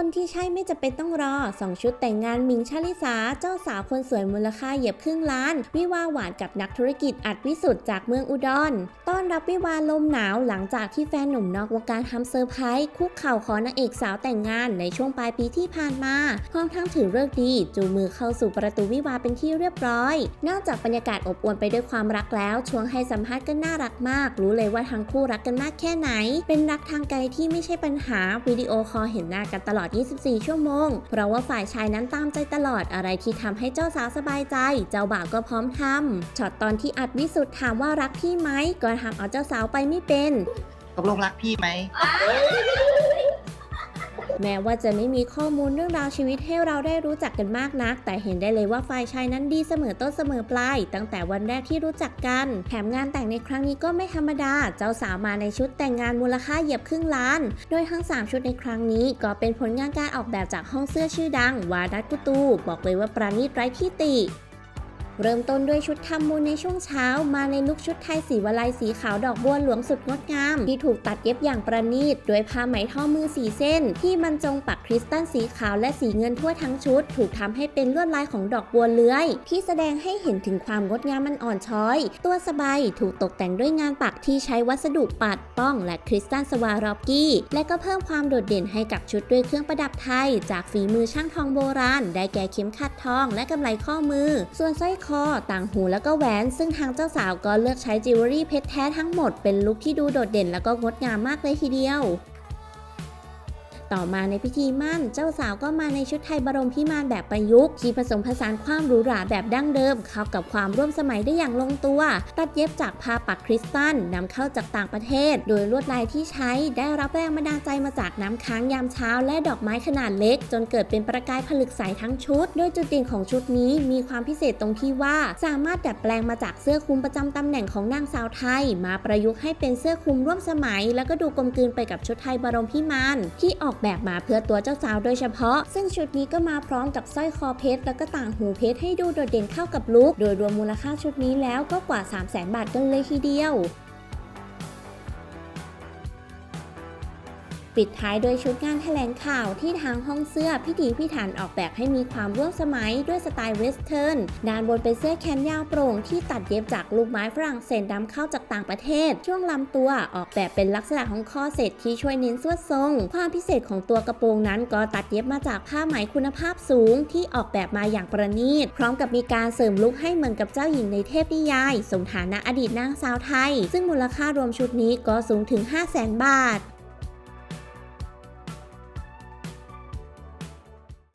คนที่ใช่ไม่จะเป็นต้องรอสองชุดแต่งงานมิงชาลิสา เจ้าสาวคนสวยมูลค่าเหยียบครึ่งล้าน วิวาหวานกับนักธุรกิจอัดวิสุทธ์จากเมืองอุดร ต้อนรับวิวาลมหนาวหลังจากที่แฟนหนุ่มนอกวงการทำเซอร์ไพรส์คุกเข่าขอนางเอกสาวแต่งงานในช่วงปลายปีที่ผ่านมาพร้อมทั้งถือเลิกดี จูมือเข้าสู่ประตูวิวาเป็นที่เรียบร้อย นอกจากบรรยากาศอบอวลไปด้วยความรักแล้ว ช่วงให้สัมภาษณ์ก็น่ารักมาก รู้เลยว่าทั้งคู่รักกันมากแค่ไหน เป็นรักทางไกลที่ไม่ใช่ปัญหาวิดีโอคอลเห็นหน้ากันตลอด24 ชั่วโมง เพราะว่าฝ่ายชายนั้นตามใจตลอดอะไรที่ทำให้เจ้าสาวสบายใจ เจ้าบ่าวก็พร้อมทำช็อตตอนที่อัดวิสุทธ์ถามว่ารักพี่ไหมก็ทำเอาเจ้าสาวไปไม่เป็นตกลงรักพี่ไหม แม้ว่าจะไม่มีข้อมูลเรื่องราวชีวิตให้เราได้รู้จักกันมากนัก แต่เห็นได้เลยว่าฝ่ายชายนั้นดีเสมอต้นเสมอปลาย ตั้งแต่วันแรกที่รู้จักกัน แถมงานแต่งในครั้งนี้ก็ไม่ธรรมดา เจ้าสาวมาในชุดแต่งงานมูลค่าเหยียบครึ่งล้าน โดยทั้ง 3 ชุดในครั้งนี้ ก็เป็นผลงานการออกแบบจากห้องเสื้อชื่อดัง วาดัตกุตู บอกเลยว่าประณีตไร้ที่ติ เริ่มต้นด้วยชุดทำบุญในช่วงเช้า มาในลุคชุดไทยสีวลัยสีขาวดอกบัวหลวงสุดงดงาม ที่ถูกตัดเย็บอย่างประณีตด้วยผ้าไหมท่อมือสีเส้น ที่บรรจงปักคริสตัลสีขาวและสีเงินทั่วทั้งชุด ถูกทำให้เป็นลวดลายของดอกบัวเลื้อย ที่แสดงให้เห็นถึงความงดงามมันอ่อนช้อย ตัวสบายถูกตกแต่งด้วยงานปักที่ใช้วัสดุปัดป้อง และคริสตัลสวารอบกี้ และก็เพิ่มความโดดเด่นให้กับชุดด้วยเครื่องประดับไทย จากฝีมือช่างทองโบราณ ได้แก่เข็มขัดทอง และกำไลข้อมือ ส่วนสร้อยคอ ต่างหูแล้วก็แหวน ซึ่งทางเจ้าสาวก็เลือกใช้จิวเวลรี่เพชรแท้ทั้งหมดเป็นลุคที่ดูโดดเด่นแล้วก็งดงามมากเลยทีเดียว ต่อมาในพิธีมั่น เจ้าสาวก็มาในชุดไทยบรมพิมานแบบประยุกต์ที่ผสมผสานความหรูหราแบบดั้งเดิม เข้ากับความร่วมสมัยได้อย่างลงตัว ตัดเย็บจากผ้าปักคริสตัลนำเข้าจากต่างประเทศ โดยลวดลายที่ใช้ได้รับแรงบันดาลใจมาจากน้ำค้างยามเช้า และดอกไม้ขนาดเล็ก จนเกิดเป็นประกายผลึกใสทั้งชุด โดยจุดเด่นของชุดนี้มีความพิเศษตรงที่ว่า สามารถดัดแปลงมาจากเสื้อคลุมประจำตำแหน่งของนางสาวไทย มาประยุกต์ให้เป็นเสื้อคลุมร่วมสมัย แล้วก็ดูกลมกลืนไปกับชุดไทยบรมพิมานที่ออกแบบมาเพื่อตัวเจ้าสาวโดยเฉพาะ ซึ่งชุดนี้ก็มาพร้อมกับสร้อยคอเพชร แล้วก็ต่างหูเพชรให้ดูโดดเด่นเข้ากับลุคโดยรวมมูลค่าชุดนี้แล้วก็กว่า 3 0 0 0 0 0 บาทกันเลยทีเดียว ปิดท้ายโดยชุดงานแถลงข่าวที่ทางห้องเสื้อพิถีพิถันออกแบบให้มีความร่วมสมัยด้วยสไตล์เวสเทิร์น ด้านบนเป็นเสื้อแขนยาวโปร่งที่ตัดเย็บจากลูกไม้ฝรั่งเศสนำเข้าจากต่างประเทศ ช่วงลำตัวออกแบบเป็นลักษณะของคอเซ็ตที่ช่วยเน้นสวดทรง ความพิเศษของตัวกระโปรงนั้นก็ตัดเย็บมาจากผ้าไหมคุณภาพสูง ที่ออกแบบมาอย่างประณีต พร้อมกับมีการเสริมลุคให้เหมือนกับเจ้าหญิงในเทพนิยาย สมฐานะอดีตนางสาวไทย ซึ่งมูลค่ารวมชุดนี้ก็สูงถึง 5 0 0 0 0 0 บาท